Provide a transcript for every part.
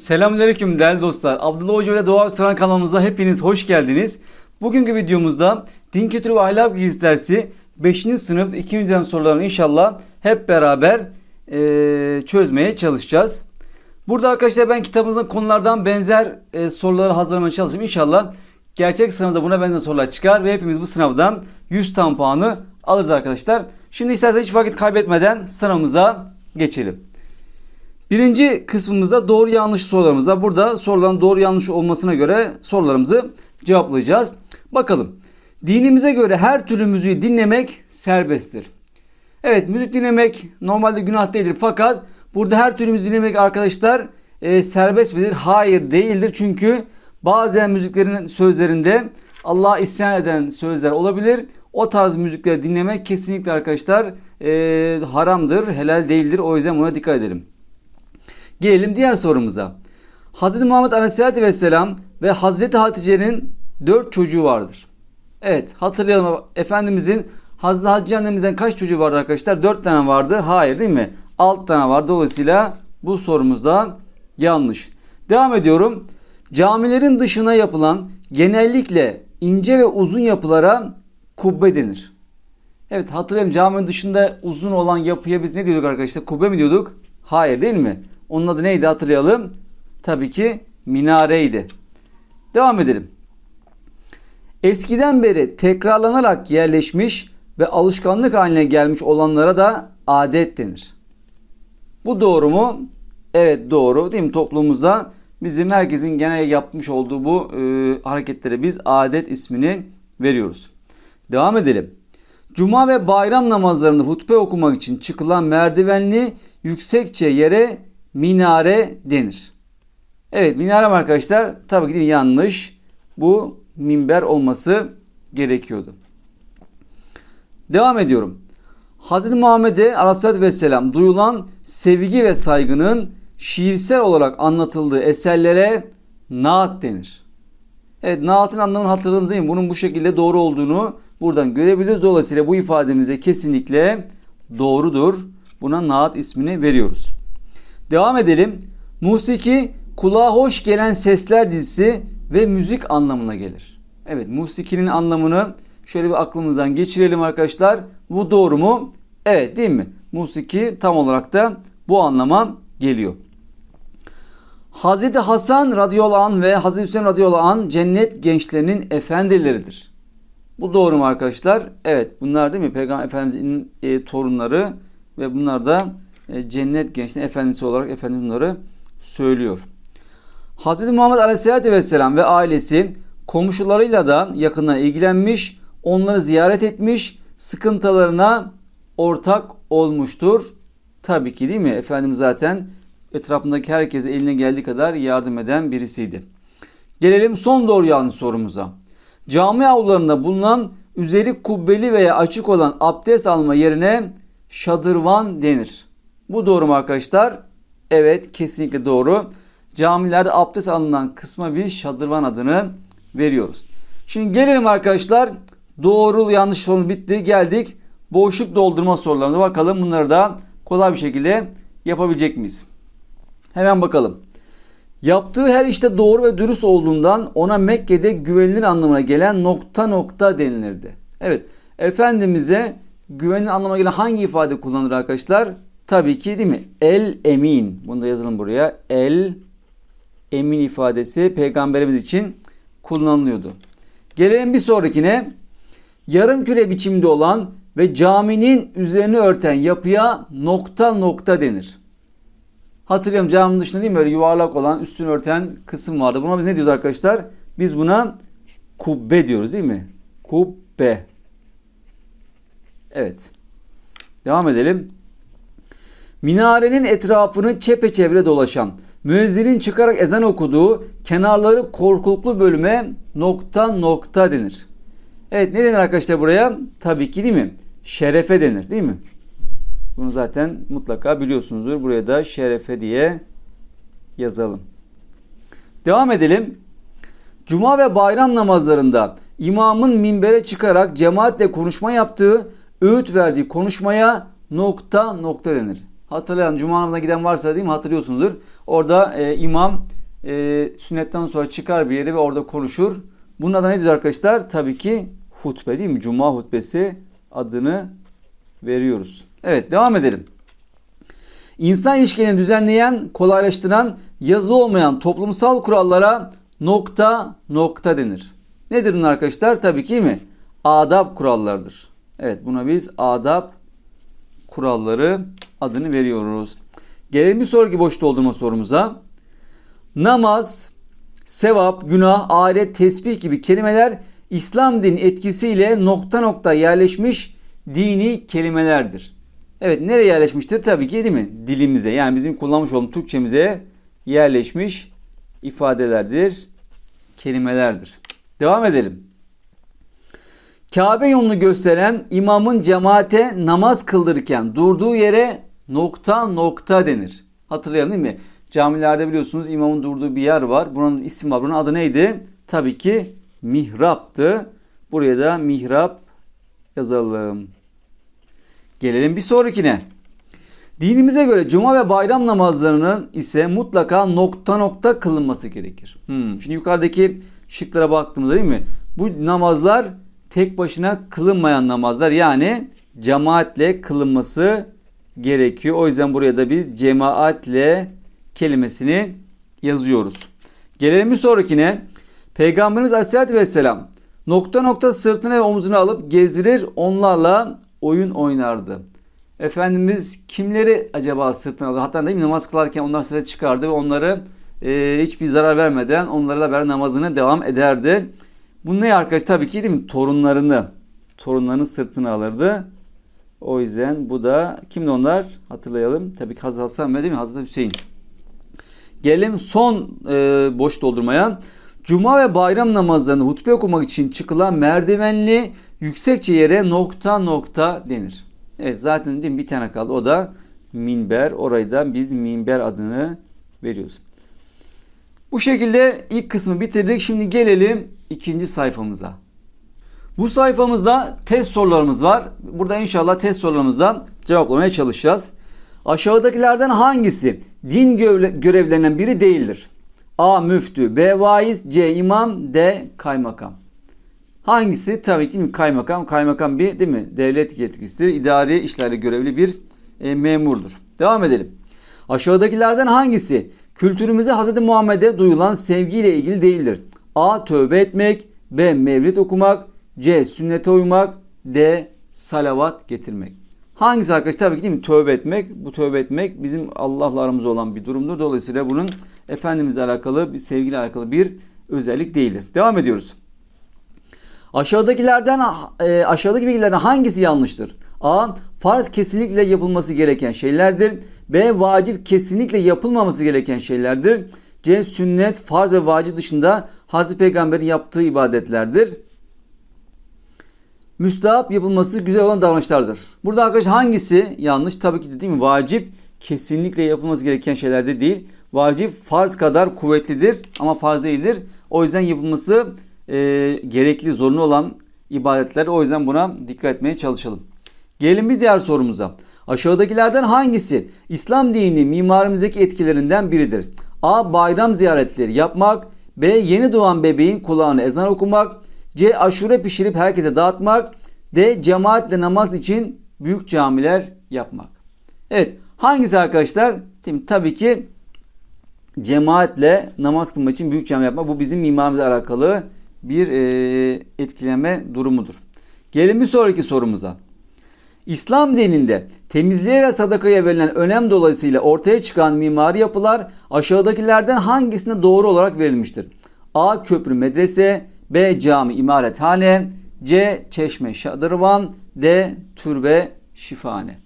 Selamünaleyküm değerli dostlar. Abdullah Hoca ve Doğa Sıran kanalımıza hepiniz hoş geldiniz. Bugünkü videomuzda din kültürü ve ahlak bilgisi dersi 5. sınıf 2. dönem sorularını inşallah hep beraber eee, çözmeye çalışacağız. Burada arkadaşlar ben kitabımızın konulardan benzer e, soruları hazırlamaya çalışayım. İnşallah gerçek sınavda buna benzer sorular çıkar ve hepimiz bu sınavdan 100 tam puanı alırız arkadaşlar. Şimdi isterseniz hiç vakit kaybetmeden sınavımıza geçelim. Birinci kısmımızda doğru yanlış sorularımız var. Burada soruların doğru yanlış olmasına göre sorularımızı cevaplayacağız. Bakalım. Dinimize göre her türlü müziği dinlemek serbesttir. Evet müzik dinlemek normalde günah değildir fakat burada her türlü müzik dinlemek arkadaşlar e, serbest midir? Hayır değildir çünkü bazen müziklerin sözlerinde Allah'a isyan eden sözler olabilir. O tarz müzikleri dinlemek kesinlikle arkadaşlar e, haramdır, helal değildir. O yüzden buna dikkat edelim. Gelelim diğer sorumuza. Hz. Muhammed Aleyhisselatü Vesselam ve Hazreti Hatice'nin dört çocuğu vardır. Evet hatırlayalım Efendimizin Hazreti Hatice annemizden kaç çocuğu vardı arkadaşlar? Dört tane vardı. Hayır değil mi? Alt tane var. Dolayısıyla bu sorumuzda yanlış. Devam ediyorum. Camilerin dışına yapılan genellikle ince ve uzun yapılara kubbe denir. Evet hatırlayalım caminin dışında uzun olan yapıya biz ne diyorduk arkadaşlar? Kubbe mi diyorduk? Hayır değil mi? Onun adı neydi hatırlayalım? Tabii ki minareydi. Devam edelim. Eskiden beri tekrarlanarak yerleşmiş ve alışkanlık haline gelmiş olanlara da adet denir. Bu doğru mu? Evet doğru değil mi? Toplumumuzda bizim herkesin genel yapmış olduğu bu e, hareketlere biz adet ismini veriyoruz. Devam edelim. Cuma ve bayram namazlarında hutbe okumak için çıkılan merdivenli yüksekçe yere minare denir. Evet minare mi arkadaşlar tabii ki de yanlış. Bu minber olması gerekiyordu. Devam ediyorum. Hz. Muhammed'e aleyhissalatü vesselam duyulan sevgi ve saygının şiirsel olarak anlatıldığı eserlere naat denir. Evet naatın anlamını hatırladınız değil mi? Bunun bu şekilde doğru olduğunu buradan görebiliriz. Dolayısıyla bu ifademize kesinlikle doğrudur. Buna naat ismini veriyoruz. Devam edelim. Musiki kulağa hoş gelen sesler dizisi ve müzik anlamına gelir. Evet musikinin anlamını şöyle bir aklımızdan geçirelim arkadaşlar. Bu doğru mu? Evet değil mi? Musiki tam olarak da bu anlama geliyor. Hazreti Hasan radıyallahu anh ve Hazreti Hüseyin radıyallahu anh cennet gençlerinin efendileridir. Bu doğru mu arkadaşlar? Evet bunlar değil mi? Peygamber Efendimiz'in e, torunları ve bunlar da cennet gençliğinin efendisi olarak Efendimiz bunları söylüyor. Hz. Muhammed Aleyhisselatü Vesselam ve ailesi komşularıyla da yakından ilgilenmiş, onları ziyaret etmiş, sıkıntılarına ortak olmuştur. Tabii ki değil mi? Efendimiz zaten etrafındaki herkese eline geldiği kadar yardım eden birisiydi. Gelelim son doğru yanlış sorumuza. Cami avlularında bulunan üzeri kubbeli veya açık olan abdest alma yerine şadırvan denir. Bu doğru mu arkadaşlar? Evet kesinlikle doğru. Camilerde abdest alınan kısma bir şadırvan adını veriyoruz. Şimdi gelelim arkadaşlar. Doğru yanlış soru bitti. Geldik boşluk doldurma sorularına bakalım. Bunları da kolay bir şekilde yapabilecek miyiz? Hemen bakalım. Yaptığı her işte doğru ve dürüst olduğundan ona Mekke'de güvenilir anlamına gelen nokta nokta denilirdi. Evet Efendimiz'e güvenilir anlamına gelen hangi ifade kullanılır arkadaşlar? Tabii ki değil mi? El emin. Bunu da yazalım buraya. El emin ifadesi peygamberimiz için kullanılıyordu. Gelelim bir sonrakine. Yarım küre biçimde olan ve caminin üzerini örten yapıya nokta nokta denir. Hatırlıyorum caminin dışında değil mi böyle yuvarlak olan üstünü örten kısım vardı. Buna biz ne diyoruz arkadaşlar? Biz buna kubbe diyoruz değil mi? Kubbe. Evet. Devam edelim. Minarenin etrafını çepeçevre dolaşan, müezzinin çıkarak ezan okuduğu kenarları korkuluklu bölüme nokta nokta denir. Evet ne denir arkadaşlar buraya? Tabii ki değil mi? Şerefe denir değil mi? Bunu zaten mutlaka biliyorsunuzdur. Buraya da şerefe diye yazalım. Devam edelim. Cuma ve bayram namazlarında imamın minbere çıkarak cemaatle konuşma yaptığı, öğüt verdiği konuşmaya nokta nokta denir. Hatırlayan Cuma namazına giden varsa değil mi hatırlıyorsunuzdur. Orada e, imam e, sünnetten sonra çıkar bir yere ve orada konuşur. Bunun adı nedir arkadaşlar? Tabii ki hutbe değil mi? Cuma hutbesi adını veriyoruz. Evet devam edelim. İnsan ilişkilerini düzenleyen, kolaylaştıran, yazılı olmayan toplumsal kurallara nokta nokta denir. Nedir bunlar arkadaşlar? Tabii ki mi? Adab kurallarıdır. Evet buna biz adab kuralları adını veriyoruz. Gelelim bir sonraki boş doldurma sorumuza. Namaz, sevap, günah, ahiret, tesbih gibi kelimeler İslam din etkisiyle nokta nokta yerleşmiş dini kelimelerdir. Evet nereye yerleşmiştir? Tabii ki değil mi? Dilimize yani bizim kullanmış olduğumuz Türkçemize yerleşmiş ifadelerdir, kelimelerdir. Devam edelim. Kabe yolunu gösteren imamın cemaate namaz kıldırırken durduğu yere nokta nokta denir. Hatırlayalım değil mi? Camilerde biliyorsunuz imamın durduğu bir yer var. Bunun ismi var. Bunun adı neydi? Tabii ki mihraptı. Buraya da mihrap yazalım. Gelelim bir sonrakine. Dinimize göre cuma ve bayram namazlarının ise mutlaka nokta nokta kılınması gerekir. Hmm. Şimdi yukarıdaki şıklara baktığımızda değil mi? Bu namazlar tek başına kılınmayan namazlar yani cemaatle kılınması gerekiyor. O yüzden buraya da biz cemaatle kelimesini yazıyoruz. Gelelim bir sonrakine. Peygamberimiz Aleyhisselatü Vesselam nokta nokta sırtına ve omzuna alıp gezdirir onlarla oyun oynardı. Efendimiz kimleri acaba sırtına alır? Hatta değil mi namaz kılarken onlar sıra çıkardı ve onları e, hiçbir zarar vermeden onlarla beraber namazını devam ederdi. Bu ne arkadaş? Tabii ki değil mi? Torunlarını, torunlarının sırtına alırdı. O yüzden bu da kimdi onlar? Hatırlayalım. Tabii ki Hazreti Hasan ve değil mi? Hazreti Hüseyin. Gelelim son e, boş doldurmaya. Cuma ve bayram namazlarını hutbe okumak için çıkılan merdivenli yüksekçe yere nokta nokta denir. Evet zaten değil mi? bir tane kaldı. O da minber. Orayı da biz minber adını veriyoruz. Bu şekilde ilk kısmı bitirdik. Şimdi gelelim ikinci sayfamıza. Bu sayfamızda test sorularımız var. Burada inşallah test sorularımızda cevaplamaya çalışacağız. Aşağıdakilerden hangisi din görevlerinden biri değildir? A. Müftü B. Vaiz C. imam D. Kaymakam Hangisi? Tabii ki kaymakam. Kaymakam bir değil mi? Devlet yetkisidir. İdari işlerde görevli bir e, memurdur. Devam edelim. Aşağıdakilerden hangisi kültürümüze Hz. Muhammed'e duyulan sevgiyle ilgili değildir? A. Tövbe etmek B. Mevlid okumak C. Sünnete uymak D. Salavat getirmek. Hangisi arkadaş? Tabii ki değil mi? Tövbe etmek. Bu tövbe etmek bizim Allah'la aramızda olan bir durumdur. Dolayısıyla bunun Efendimizle alakalı, bir sevgiyle alakalı bir özellik değildir. Devam ediyoruz. Aşağıdakilerden e, aşağıdaki bilgilerden hangisi yanlıştır? A. Farz kesinlikle yapılması gereken şeylerdir. B. Vacip kesinlikle yapılmaması gereken şeylerdir. C. Sünnet, farz ve vacip dışında Hazreti Peygamber'in yaptığı ibadetlerdir. Müstahap yapılması güzel olan davranışlardır. Burada arkadaşlar hangisi yanlış? Tabii ki de değil mi? Vacip kesinlikle yapılması gereken şeylerde değil. Vacip farz kadar kuvvetlidir ama farz değildir. O yüzden yapılması e, gerekli, zorunlu olan ibadetler. O yüzden buna dikkat etmeye çalışalım. Gelin bir diğer sorumuza. Aşağıdakilerden hangisi İslam dini mimarimizdeki etkilerinden biridir? A. Bayram ziyaretleri yapmak. B. Yeni doğan bebeğin kulağına ezan okumak. C. Aşure pişirip herkese dağıtmak. D. Cemaatle namaz için büyük camiler yapmak. Evet hangisi arkadaşlar? Tabii ki cemaatle namaz kılmak için büyük cami yapmak. Bu bizim mimarimizle alakalı bir e, etkileme durumudur. Gelin bir sonraki sorumuza. İslam dininde temizliğe ve sadakaya verilen önem dolayısıyla ortaya çıkan mimari yapılar aşağıdakilerden hangisine doğru olarak verilmiştir? A. Köprü medrese B. Cami imarethane C. Çeşme şadırvan D. Türbe şifane.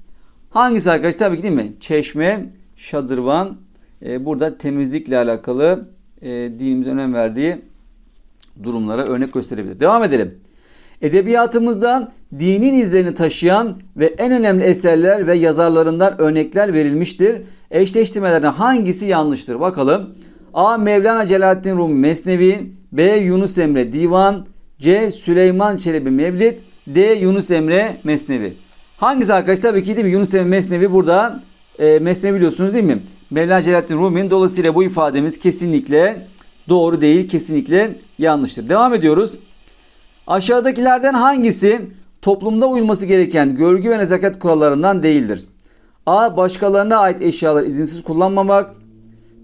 Hangisi arkadaş? Tabii ki değil mi? Çeşme, şadırvan e, burada temizlikle alakalı e, dinimiz önem verdiği durumlara örnek gösterebilir. Devam edelim. Edebiyatımızdan dinin izlerini taşıyan ve en önemli eserler ve yazarlarından örnekler verilmiştir. Eşleştirmelerden hangisi yanlıştır? Bakalım. A. Mevlana Celaleddin Rumi Mesnevi B. Yunus Emre Divan C. Süleyman Çelebi Mevlid D. Yunus Emre Mesnevi Hangisi arkadaş? Tabii ki değil mi? Yunus Emre Mesnevi burada e, Mesnevi biliyorsunuz değil mi? Mevlana Celaleddin Rumi'nin dolayısıyla bu ifademiz kesinlikle doğru değil, kesinlikle yanlıştır. Devam ediyoruz. Aşağıdakilerden hangisi toplumda uyulması gereken görgü ve nezaket kurallarından değildir? A. Başkalarına ait eşyaları izinsiz kullanmamak.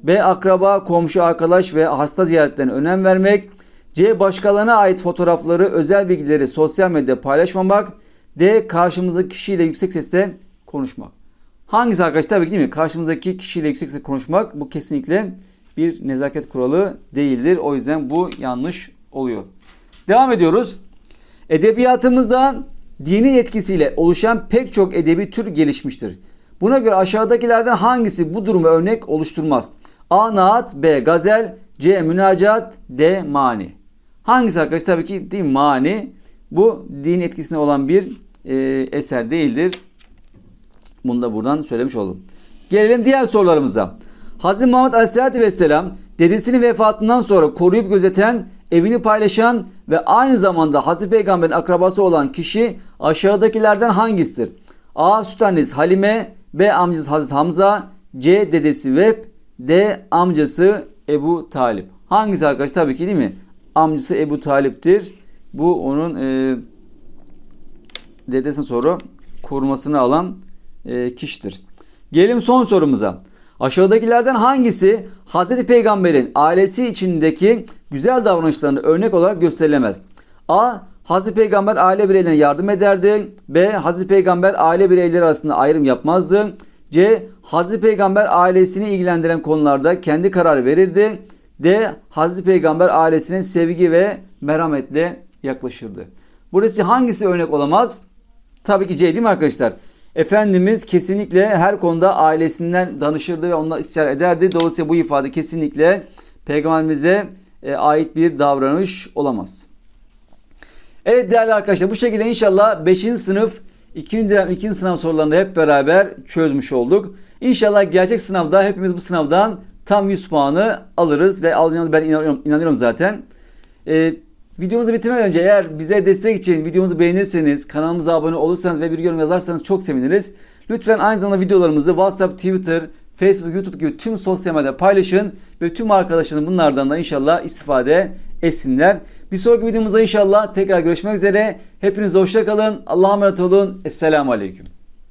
B. Akraba, komşu, arkadaş ve hasta ziyaretlerine önem vermek. C. Başkalarına ait fotoğrafları, özel bilgileri sosyal medyada paylaşmamak. D. Karşımızdaki kişiyle yüksek sesle konuşmak. Hangisi arkadaşlar? Tabii ki değil mi? Karşımızdaki kişiyle yüksek sesle konuşmak bu kesinlikle bir nezaket kuralı değildir. O yüzden bu yanlış oluyor. Devam ediyoruz. Edebiyatımızda dini etkisiyle oluşan pek çok edebi tür gelişmiştir. Buna göre aşağıdakilerden hangisi bu durumu örnek oluşturmaz? A. Naat B. Gazel C. Münacat D. Mani Hangisi arkadaş? Tabii ki değil? Mani. Bu din etkisine olan bir e, eser değildir. Bunu da buradan söylemiş oldum. Gelelim diğer sorularımıza. Hz. Muhammed Aleyhisselatü Vesselam dedesinin vefatından sonra koruyup gözeten, evini paylaşan ve aynı zamanda Hazreti Peygamber'in akrabası olan kişi aşağıdakilerden hangisidir? A. Süt annesi Halime B. Amcası Hazreti Hamza C. Dedesi Veb D. Amcası Ebu Talip. Hangisi arkadaş? Tabii ki değil mi? Amcası Ebu Talip'tir. Bu onun e, dedesinin sonra korumasını alan e, kişidir. Gelelim son sorumuza. Aşağıdakilerden hangisi Hz. Peygamber'in ailesi içindeki güzel davranışlarını örnek olarak gösterilemez? A. Hz. Peygamber aile bireylerine yardım ederdi. B. Hz. Peygamber aile bireyleri arasında ayrım yapmazdı. C. Hz. Peygamber ailesini ilgilendiren konularda kendi kararı verirdi. D. Hz. Peygamber ailesinin sevgi ve merhametle yaklaşırdı. Burası hangisi örnek olamaz? Tabii ki C değil mi arkadaşlar? Efendimiz kesinlikle her konuda ailesinden danışırdı ve onunla istişare ederdi. Dolayısıyla bu ifade kesinlikle peygamberimize e, ait bir davranış olamaz. Evet değerli arkadaşlar bu şekilde inşallah 5. sınıf 2. dönem 2. sınav sorularını hep beraber çözmüş olduk. İnşallah gelecek sınavda hepimiz bu sınavdan tam 100 puanı alırız ve alacağımızı ben inanıyorum, inanıyorum zaten. Ee, videomuzu bitirmeden önce eğer bize destek için videomuzu beğenirseniz, kanalımıza abone olursanız ve bir yorum yazarsanız çok seviniriz. Lütfen aynı zamanda videolarımızı WhatsApp, Twitter, Facebook, YouTube gibi tüm sosyal medyada paylaşın ve tüm arkadaşlarım bunlardan da inşallah istifade etsinler. Bir sonraki videomuzda inşallah tekrar görüşmek üzere. Hepiniz hoşça kalın. Allah'a emanet olun. Esselamu Aleyküm.